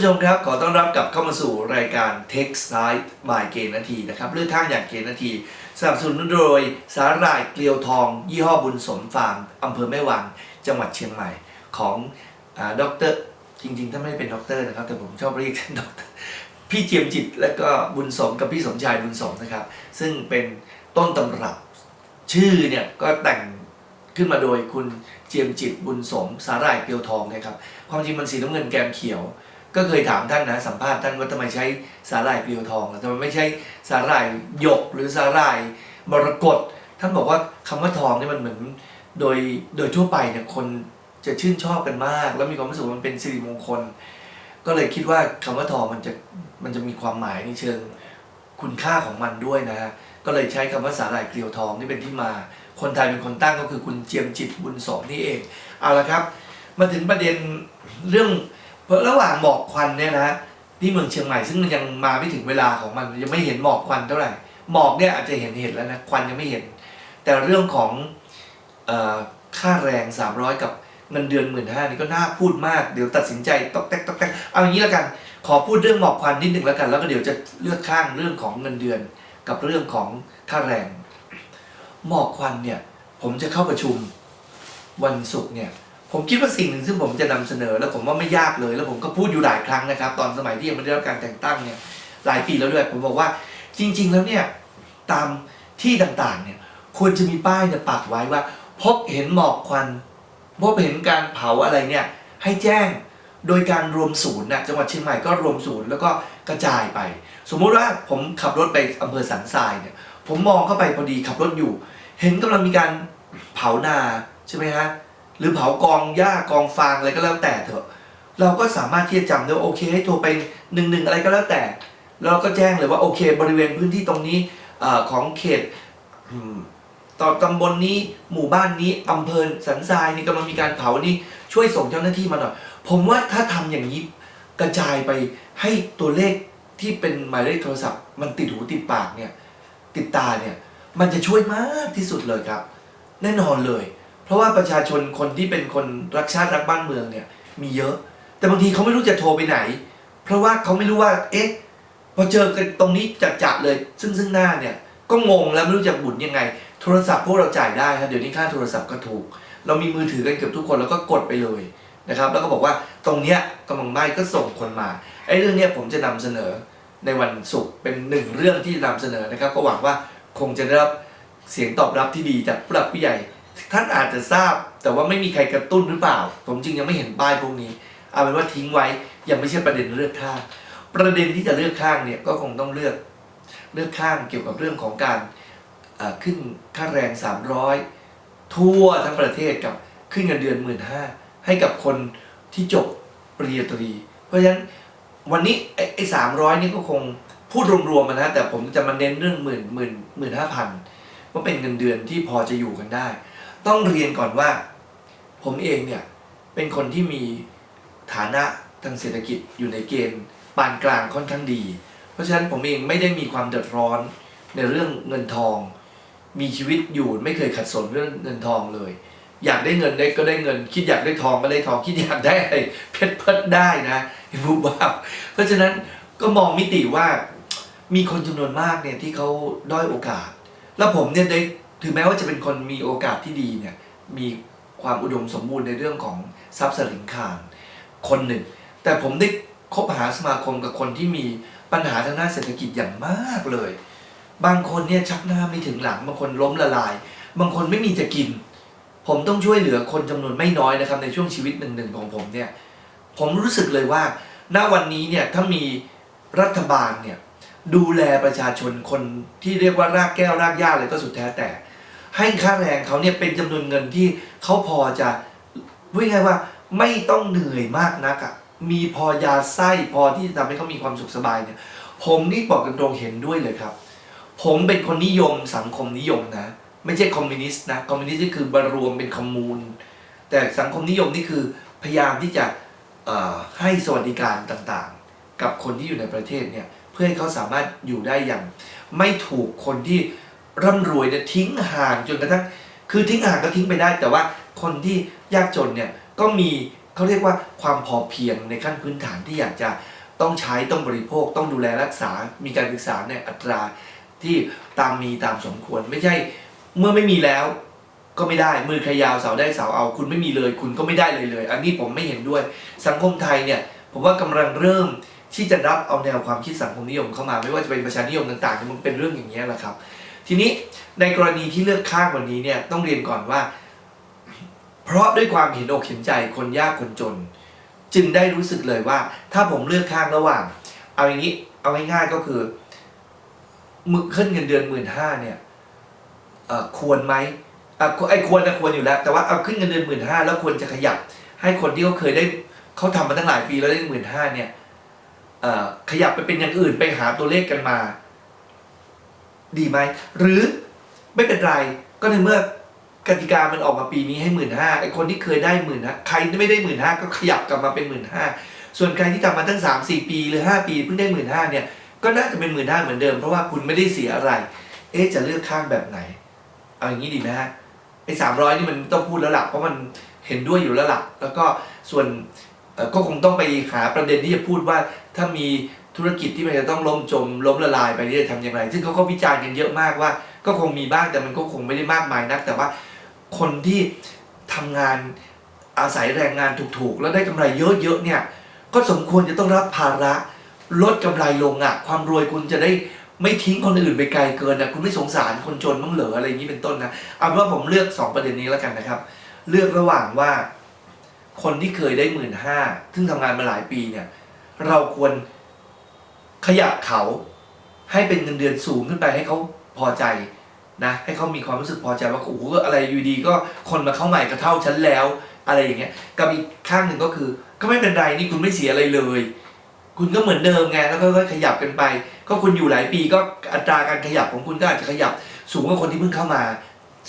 ผู้ชมครับ ขอต้อนรับกลับเข้ามาสู่รายการ Text Night by เกณฑ์นาทีนะครับเลือกข้างอย่างเกณฑ์นาทีสนับสนุนโดยสาหร่ายเกลียวทอง ยี่ห้อบุญสมฟาร์มอำเภอแม่วางจังหวัดเชียงใหม่ของอาดรจริงๆ ถ้าไม่เป็นด็อกเตอร์นะครับ แต่ผมชอบเรียกท่านด็อกเตอร์พี่เจียมจิตและก็บุญสมกับพี่สมชายบุญสมนะครับ ซึ่งเป็นต้นตำรับ ชื่อเนี่ยก็แต่งขึ้นมาโดยคุณเจียมจิตบุญสมสาหร่ายเกลียวทองนะครับความจริงมันสีน้ำเงินแกมเขียว ก็เคยถามท่านนะสัมภาษณ์ท่านว่าทำไมใช้สาหร่ายเกลียวทองทำไมไม่ใช้สาหร่ายหยกหรือสาหร่ายมรกตท่านบอกว่าคำว่าทองนี่มันเหมือนโดยโดยทั่วไปเนี่ยคนจะชื่นชอบกันมาก แล้วมีความรู้สึกว่ามันเป็นสิริมงคล ก็เลยคิดว่าคำว่าทองมันจะมันจะมีความหมายในเชิงคุณค่าของมันด้วยนะฮะก็เลยใช้คำว่าสาหร่ายเกลียวทองนี่เป็นที่มา คนไทยเป็นคนตั้งก็คือคุณเจียมจิตบุญสมนี่เองเอาละครับ มาถึงประเด็นเรื่อง ระหว่างหมอกควันเนี่ยนะที่เมืองเชียงใหม่ซึ่งมันยังมาไม่ถึงเวลาของมันยังไม่เห็นหมอกควันเท่าไหร่หมอกเนี่ยอาจจะเห็นเห็นแล้วนะควันยังไม่เห็น แต่เรื่องของออค่าแรง 300 กับเงินเดือนหมื่นห้านี่ก็น่าพูดมากเดี๋ยวตัดสินใจตอกแตกตอกแตกเอาอย่างนี้แล้วกัน ขอพูดเรื่องหมอกควันนิดหนึ่งแล้วกัน แล้วก็เดี๋ยวจะเลือกข้างเรื่องของเงินเดือนกับเรื่องของค่าแรง หมอกควันเนี่ย ผมจะเข้าประชุมวันศุกร์เนี่ย ผมคิดว่าสิ่งหนึ่งซึ่งผมจะนำเสนอ แล้วผมว่าไม่ยากเลย แล้วผมก็พูดอยู่หลายครั้งนะครับ ตอนสมัยที่ยังไม่ได้รับการแต่งตั้งเนี่ยหลายปีแล้วด้วยผมบอกว่าจริง ๆ แล้วเนี่ยตามที่ต่างๆเนี่ยควรจะมีป้ายเนี่ยปักไว้ว่า พบเห็นหมอกควันพบเห็นการเผาอะไรเนี่ยให้แจ้งโดยการรวมศูนย์นะจังหวัดเชียงใหม่ก็รวมศูนย์แล้วก็กระจายไป สมมุติว่าผมขับรถไปอำเภอสันทรายเนี่ยผมมองเข้าไปพอดีขับรถอยู่ เห็นกำลังมีการเผานาใช่ไหมฮะ หรือเผากองหญ้ากองฟางอะไรก็แล้วแต่เถอะ เราก็สามารถที่จะจำได้ว่าโอเคให้โทรไปหนึ่งหนึ่งอะไรก็แล้วแต่แล้วเราก็แจ้งเลยว่าโอเคบริเวณพื้นที่ตรงนี้อของเขตต่อตำบลนี้หมู่บ้านนี้อำเภอสันทรายนี่กำลังมีการเผานี่ช่วยส่งเจ้าหน้าที่มาหน่อยผมว่าถ้าทำอย่างนี้กระจายไปให้ตัวเลขที่เป็นหมายเลขโทรศัพท์ มันติดหูติดปากเนี่ย ติดตาเนี่ย มันจะช่วยมากที่สุดเลยครับ แน่นอนเลย เพราะว่าประชาชนคนที่เป็นคนรักชาติรักบ้านเมืองเนี่ยมีเยอะ แต่บางทีเขาไม่รู้จะโทรไปไหน เพราะว่าเขาไม่รู้ว่าเอ๊ะพอเจอกันตรงนี้จัดจัเลย ซึ่งซึ่งหน้าเนี่ยก็งงแล้วไม่รู้จะบุนยังไง โทรศัพท์พวกเราจ่ายได้ครับเดี๋ยวนี้ค่าโทรศัพท์ก็ถูก เรามีมือถือกันเกือบทุกคนแล้วก็กดไปเลยนะครับ แล้วก็บอกว่าตรงเนี้ยกำลังไม้ก็ส่งคนมาไอ้เรื่องเนี้ยผมจะนำเสนอในวันศุกร์เป็นหนึ่งเรื่องที่นำเสนอนะครับ ก็หวังว่าคงจะได้รับเสียงตอบรับที่ดีจากผู้หลักผู้ใหญ่ ท่านอาจจะทราบแต่ว่าไม่มีใครกระตุ้นหรือเปล่า ผมจริงยังไม่เห็นป้ายพวกนี้ เอาเป็นว่าทิ้งไว้ยังไม่ใช่ประเด็นเลือกข้าง ประเด็นที่จะเลือกข้างเนี่ยก็คงต้องเลือกเลือกข้างเกี่ยวกับเรื่องของการขึ้นค่าแรง 300 ทั่วทั้งประเทศกับขึ้นเงินเดือน 1 5ื่นให้กับคนที่จบปริญญาตรี เพราะฉะนั้นวันนี้ไอ้ไอ้สามร้อยนี่ก็คงพูดรวมๆมานะ แต่ผมจะมาเน้นเรื่องหมื่นหมื่นหมื่นห้าพันว่าเป็นเงินเดือนที่พอจะอยู่กันได้ ต้องเรียนก่อนว่า ผมเองเนี่ยเป็นคนที่มีฐานะทางเศรษฐกิจอยู่ในเกณฑ์ปานกลางค่อนข้างดี เพราะฉะนั้นผมเองไม่ได้มีความเดือดร้อนในเรื่องเงินทอง มีชีวิตอยู่ไม่เคยขัดสนเรื่องเงินทองเลย อยากได้เงินได้ก็ได้เงิน คิดอยากได้ทองก็ได้ทองคิดอยากได้อะไรเพชรเพิดได้นะรู้บ้าเพราะฉะนั้นก็มองมิติว่ามีคนจำนวนมากเนี่ยที่เขาด้อยโอกาส แล้วผมเนี่ยได้ ถึงแม้ว่าจะเป็นคนมีโอกาสที่ดีเนี่ยมีความอุดมสมบูรณ์ในเรื่องของทรัพย์สลิงคารคนหนึ่ง แต่ผมได้คบหาสมาคมกับคนที่มีปัญหาทางด้านเศรษฐกิจอย่างมากเลย บางคนเนี่ยชักหน้าไม่ถึงหลัง บางคนล้มละลาย บางคนไม่มีจะกิน ผมต้องช่วยเหลือคนจำนวนไม่น้อยนะครับในช่วงชีวิตหนึ่งๆของผมเนี่ย ผมรู้สึกเลยว่า ณ วันนี้เนี่ยถ้ามีรัฐบาลเนี่ยดูแลประชาชนคนที่เรียกว่ารากแก้วรากหญ้าอะไรก็สุดแท้แต่ ให้ค่าแรงเขาเนี่ยเป็นจำนวนเงินที่เขาพอจะว่าไงว่าไม่ต้องเหนื่อยมากนักอะ่ะมีพอยาไส้พอที่จะทำให้เขามีความสุขสบายเนี่ย ผมนี่บอกกันตรงเห็นด้วยเลยครับ ผมเป็นคนนิยมสังคมนิยมนะ ไม่ใช่คอมมิวนิสต์นะคอมมิวนิสต์นี่คือบรรวมเป็นคอมมูนแต่สังคมนิยมนี่คือพยายามที่จะให้สวัสดิการต่างๆ กับคนที่อยู่ในประเทศเนี่ยเพื่อให้เขาสามารถอยู่ได้อย่าง ไม่ถูกคนที่ ร่ำรวยเนี่ยทิ้งห่างจนกระทั่งคือทิ้งห่างก็ทิ้งไปได้ แต่ว่าคนที่ยากจนเนี่ยก็มีเขาเรียกว่าความพอเพียงในขั้นพื้นฐานที่อยากจะต้องใช้ต้องบริโภค ต้องดูแลรักษา มีการศึกษาในอัตราที่ตามมีตามสมควรไม่ใช่เมื่อไม่มีแล้วก็ไม่ได้มือใครยาวเสาได้เสาเอา คุณไม่มีเลย คุณก็ไม่ได้เลยเลย อันนี้ผมไม่เห็นด้วย สังคมไทยเนี่ยผมว่ากำลังเริ่มที่จะรับเอาแนวความคิดสังคมนิยมเข้ามา ไม่ว่าจะเป็นประชานิยมต่างๆมันเป็นเรื่องอย่างนี้แหละครับ ทีนี้ในกรณีที่เลือกข้างวันนี้เนี่ยต้องเรียนก่อนว่า เพราะด้วยความเห็นอกเห็นใจคนยากคนจน จึงได้รู้สึกเลยว่า ถ้าผมเลือกข้างระหว่าง เอาอย่างนี้เอาง่ายๆก็คือมือขึ้นเงินเดือนหมื่นห้าเนี่ยควรไหมอไอ้ควรนะควรอยู่แล้ว แต่ว่าเอาขึ้นเงินเดือนหมื่นห้าแล้วควรจะขยับ ให้คนที่เขาเคยได้เขาทำมาตั้งหลายปีแล้วได้หมื่นห้าเนี่ยขยับไปเป็นอย่างอื่นไปหาตัวเลขกันมา ดีไหม หรือไม่เป็นไรก็ในเมื่อกติกามันออกมาปีนี้ให้หมื่นห้าไอคนที่เคยได้หมื่นห้าใครที่ไม่ได้หมื่นห้าก็ขยับกลับมาเป็นหมื่นห้าส่วนใครที่ทำมาตั้งสามสี่ปีหรือห้าปีเพิ่งได้หมื่นห้าเนี่ยก็น่าจะเป็นหมื่นห้าเหมือนเดิมเพราะว่าคุณไม่ได้เสียอะไร เอ๊จะเลือกข้างแบบไหน เอาอย่างนี้ดีไหมฮะไอ้สามร้อยนี่มันต้องพูดแล้วหล่ะเพราะมันเห็นด้วยอยู่แล้วหล่ะแล้วก็ส่วนก็คงต้องไปหาประเด็นที่จะพูดว่าถ้ามี ธุรกิจที่มันจะต้องล้มจมล้มละลายไปนี่จะทำอย่างไร ซึ่งเขาก็วิจารณ์กันเยอะมากว่า ก็คงมีบ้างแต่มันก็คงไม่ได้มากมายนัก แต่ว่าคนที่ทำงานอาศัยแรงงานถูกๆ แล้วได้กำไรเยอะๆเนี่ย ก็สมควรจะต้องรับภาระลดกำไรลงอะ ความรวยคุณจะได้ไม่ทิ้งคนอื่นไปไกลเกินนะคุณไม่สงสารคนจนบ้างเหรออะไรอย่างนี้เป็นต้นนะเอาเป็นว่าผมเลือกสองประเด็นนี้แล้วกันนะครับ เลือกระหว่างว่า คนที่เคยได้หมื่นห้าซึ่งทำงานมาหลายปีเนี่ย เราควร ขยับเขาให้เป็นเงินเดือนสูงขึ้นไปให้เขาพอใจนะให้เขามีความรู้สึกพอใจว่าโอ้โหอะไรอยู่ดีก็คนมาเข้าใหม่ก็เท่าฉันแล้ว อะไรอย่างเงี้ยกับอีกข้างหนึ่งก็คือ ก็ไม่เป็นไรนี่คุณไม่เสียอะไรเลย คุณก็เหมือนเดิมไงแล้วก็ค่อยขยับกันไป ก็คุณอยู่หลายปีก็อัตราการขยับของคุณก็อาจจะขยับสูงกว่าคนที่เพิ่งเข้ามา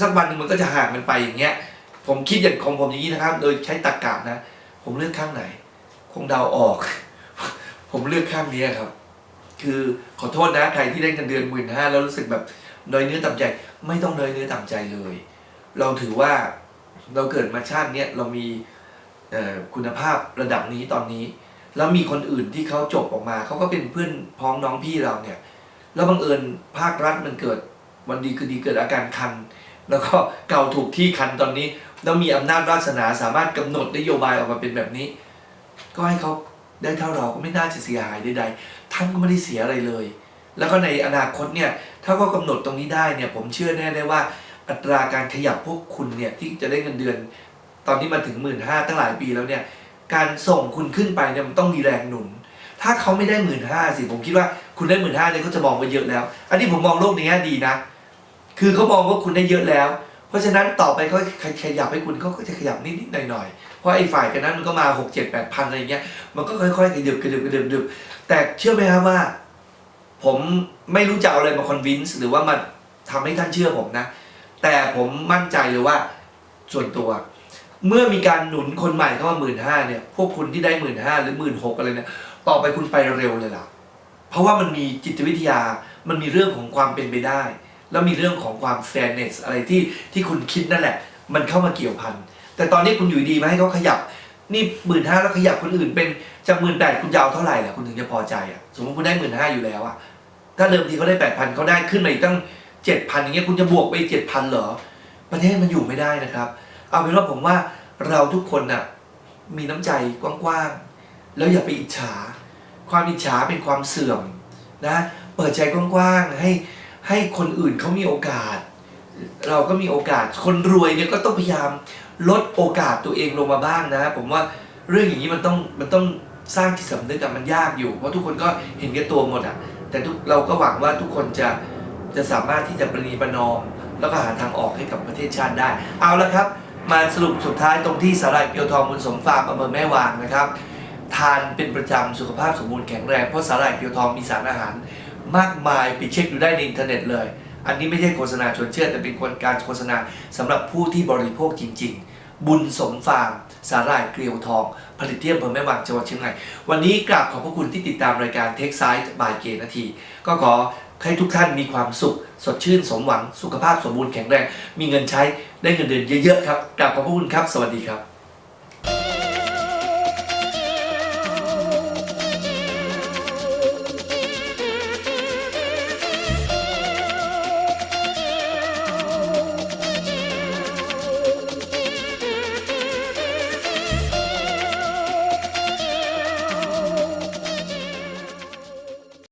สักวันหนึ่งมันก็จะห่างกันไปอย่างเงี้ย ผมคิดอย่างของผมอย่างนี้นะครับ โดยใช้ตรรกะนะ ผมเลือกข้างไหน คงเดาออก ผมเลือกข้างนี้ครับ คือขอโทษนะใครที่ได้เงินเดือนหมื่นห้าแล้วรู้สึกแบบน้อยเนื้อต่ำใจ ไม่ต้องน้อยเนื้อต่ำใจเลย เราถือว่าเราเกิดมาชาติเนี้ยเรามีคุณภาพระดับนี้ตอนนี้ แล้วมีคนอื่นที่เขาจบออกมาเขาก็เป็นเพื่อนพ้องน้องพี่เราเนี่ย แล้วบังเอิญภาครัฐมันเกิดวันดีคือดีเกิดอาการคัน แล้วก็เก่าถูกที่คันตอนนี้แล้วมีอำนาจวาสนาสามารถกำหนดนโยบายออกมาเป็นแบบนี้ ก็ให้เขา ได้เท่าเราก็ไม่น่าจะเสียหายใดๆท่านก็ไม่ได้เสียอะไรเลย แล้วก็ในอนาคตเนี่ยถ้าก็กำหนดตรงนี้ได้เนี่ยผมเชื่อแน่ได้ว่าอัตราการขยับพวกคุณเนี่ยที่จะได้เงินเดือน ตอนนี้มาถึงหมื่นห้าตั้งหลายปีแล้วเนี่ยการส่งคุณขึ้นไปเนี่ยมันต้องมีแรงหนุน ถ้าเขาไม่ได้หมื่นห้าสิผมคิดว่าคุณได้หมื่นห้าเนี่ยเขาจะมองว่าเยอะแล้ว อันนี้ผมมองโลกในแง่ดีนะ คือเขามองว่าคุณได้เยอะแล้ว เพราะฉะนั้นต่อไปเขาขยับให้คุณเขาก็จะขยับนิดๆหน่อยๆ เพราะไอ้ฝ่ายกันนั้นมันก็มาหกเจ็ดแปดพันอะไรเงี้ยมันก็ค่อยๆกระดึบกระดึบกระดึบกระดึบแต่เชื่อไหมครับว่า ผมไม่รู้จะเอาอะไรมาคอนวินส์หรือว่ามาทำให้ท่านเชื่อผมนะ แต่ผมมั่นใจเลยว่าส่วนตัว เมื่อมีการหนุนคนใหม่เข้ามาหมื่นห้าเนี่ย พวกคุณที่ได้หมื่นห้าหรือหมื่นหกอะไรเนี่ยต่อไปคุณไปเร็วเลยล่ะ เพราะว่ามันมีจิตวิทยามันมีเรื่องของความเป็นไปได้ แล้วมีเรื่องของความแฟร์เนสอะไรที่ที่คุณคิดนั่นแหละ มันเข้ามาเกี่ยวพัน แต่ตอนนี้คุณอยู่ดีมาให้เขาขยับ นี่หมื่นห้าแล้วขยับคนอื่นเป็นจากหมื่นแปดคุณจะเอาเท่าไหร่ล่ะคุณถึงจะพอใจอะสมมติคุณได้หมื่นห้าอยู่แล้วอะถ้าเดิมทีเขาได้แปดพันเขาได้ขึ้นมาอีกตั้งเจ็ดพันอย่างเงี้ยคุณจะบวกไปเจ็ดพันเหรอ ประเทศมันอยู่ไม่ได้นะครับ เอาเป็นว่าผมว่าเราทุกคนน่ะมีน้ำใจกว้างๆ แล้วอย่าไปอิจฉา ความอิจฉาเป็นความเสื่อมนะเปิดใจกว้างๆให้ให้คนอื่นเขามีโอกาส เราก็มีโอกาสคนรวยเนี่ยก็ต้องพยายาม ลดโอกาสตัวเองลงมาบ้างนะ ผมว่าเรื่องอย่างนี้มันต้องมันต้องสร้างจิตสำนึกอะมันยากอยู่ เพราะทุกคนก็เห็นแก่ตัวหมดอะแต่ทุกเราก็หวังว่าทุกคนจะจะสามารถที่จะประนีประนอม แล้วก็หาทางออกให้กับประเทศชาติได้ เอาละครับ มาสรุปสุดท้ายตรงที่สาหร่ายเกียวทองบุญสมฟาร์มอำเภอแม่วางนะครับ ทานเป็นประจำสุขภาพสมบูรณ์แข็งแรงเพราะสาหร่ายเกียวทองมีสารอาหาร มากมายไปเช็คดูได้ในอินเทอร์เน็ตเลย อันนี้ไม่ใช่โฆษณาชวนเชื่อ แต่เป็นการโฆษณาสำหรับผู้ที่บริโภคจริง ๆ บุญสมฟาร์มสาหร่ายเกลียวทอง ผลิตที่อำเภอแม่วางจังหวัดเชียงใหม่วันนี้กราบขอบพระคุณที่ติดตามรายการเทคไซด์บายเกนาที ก็ขอให้ทุกท่านมีความสุข สดชื่นสมหวัง สุขภาพสมบูรณ์แข็งแรง มีเงินใช้ได้เงินเดือนเยอะๆครับกราบขอบพระคุณครับ สวัสดีครับ